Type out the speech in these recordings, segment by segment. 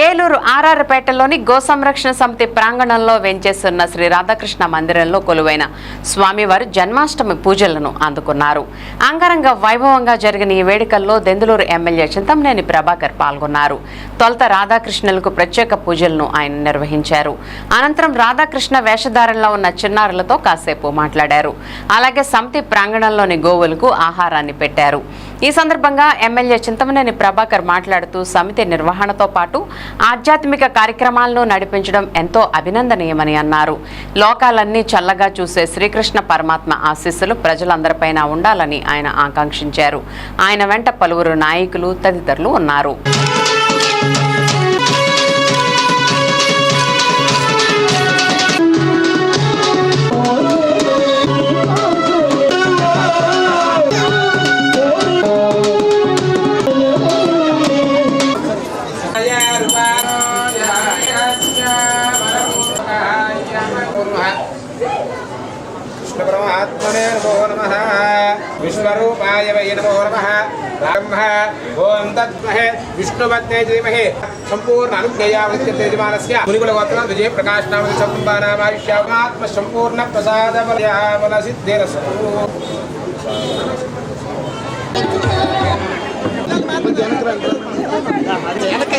Eluru ఆర్ఆర్పేటలోని go సంరక్షణ సమితి ప్రాంగణంలో వెంచేస్తున్న శ్రీ రాధాకృష్ణ మందిరంలో కొలువైన స్వామివారు జన్మాష్టమి పూజలను అందుకున్నారు. అంగరంగ వైభవంగా జరిగిన ఈ వేడుకల్లో దెందులూరు ఎమ్మెల్యే చింతంనేని ప్రభాకర్ పాల్గొన్నారు. తొలుత రాధాకృష్ణులకు ప్రత్యేక పూజలను ఆయన నిర్వహించారు. అనంతరం రాధాకృష్ణ వేషధారణలో ఉన్న చిన్నారులతో కాసేపు మాట్లాడారు. అలాగే సమితి ప్రాంగణంలోని గోవులకు ఆహారాన్ని పెట్టారు. ఈ సందర్భంగా ఎమ్మెల్యే చింతమనేని ప్రభాకర్ మాట్లాడుతూ సమితి నిర్వహణతో పాటు ఆధ్యాత్మిక కార్యక్రమాలను నడిపించడం ఎంతో అభినందనీయమని అన్నారు. లోకాలన్నీ చల్లగా చూసే శ్రీకృష్ణ పరమాత్మ ఆశీస్సులు ప్రజలందరిపైన ఉండాలని ఆయన ఆకాంక్షించారు. ఆయన వెంట పలువురు నాయకులు తదితరులు ఉన్నారు. परमात्मने नमो नमः। विश्वरूपाय वै नमो नमः। ब्रह्म ओम तद्महे विष्णुमत्ते धीमहि। संपूर्ण अनुज्ञया विद्यते यजमानस्य। मुनिकुलगोत्र विजय प्रकाश नाम संपन्नामायुष्यात्म संपूर्ण प्रसाद बल सिद्धेन ಜನಕ್ಕೆ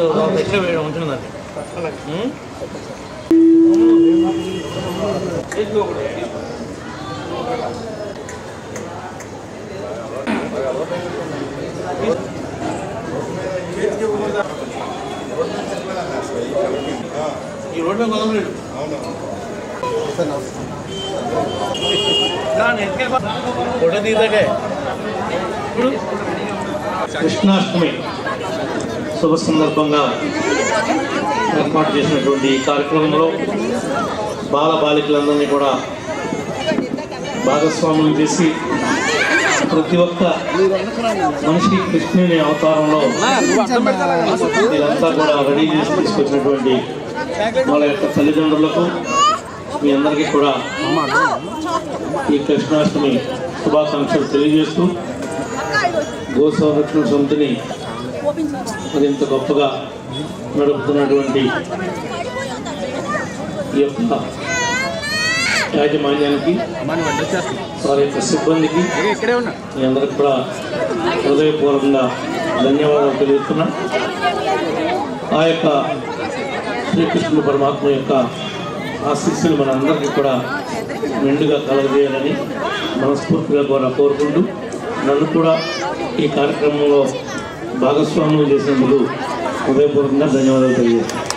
백레벨 엄청나네. 응? ఈ రోడ్డు మీద ఫోటో తీసాకే ఇప్పుడు కృష్ణాష్టమి శుభ సందర్భంగా ఏర్పాటు చేసినటువంటి ఈ కార్యక్రమంలో బాల బాలికలందరినీ కూడా భాగస్వాములు చేసి ప్రతి ఒక్క మనిషి కృష్ణుని అవతారంలో వీళ్ళంతా కూడా రెడీ చేసి తీసుకొచ్చినటువంటి వాళ్ళ యొక్క తల్లిదండ్రులకు మీ అందరికీ కూడా ఈ కృష్ణాష్టమి శుభాకాంక్షలు తెలియజేస్తూ గో సంరక్షణ సమితిని మరింత గొప్పగా నడుపుతున్నటువంటి ఈ యొక్క యాజమాన్యానికి వారి యొక్క సిబ్బందికి మీ అందరికి కూడా హృదయపూర్వకంగా ధన్యవాదాలు తెలియజేస్తున్నా. ఆ యొక్క శ్రీకృష్ణుడు పరమాత్మ యొక్క ఆశీస్సులు మన అందరికీ కూడా మెండుగా కలగజేయాలని మనస్ఫూర్తిగా కూడా కోరుకుంటూ నన్ను కూడా ఈ కార్యక్రమంలో భాగస్వామ్యం చేసినందుకు హృదయపూర్వకంగా ధన్యవాదాలు తెలియజేస్తాను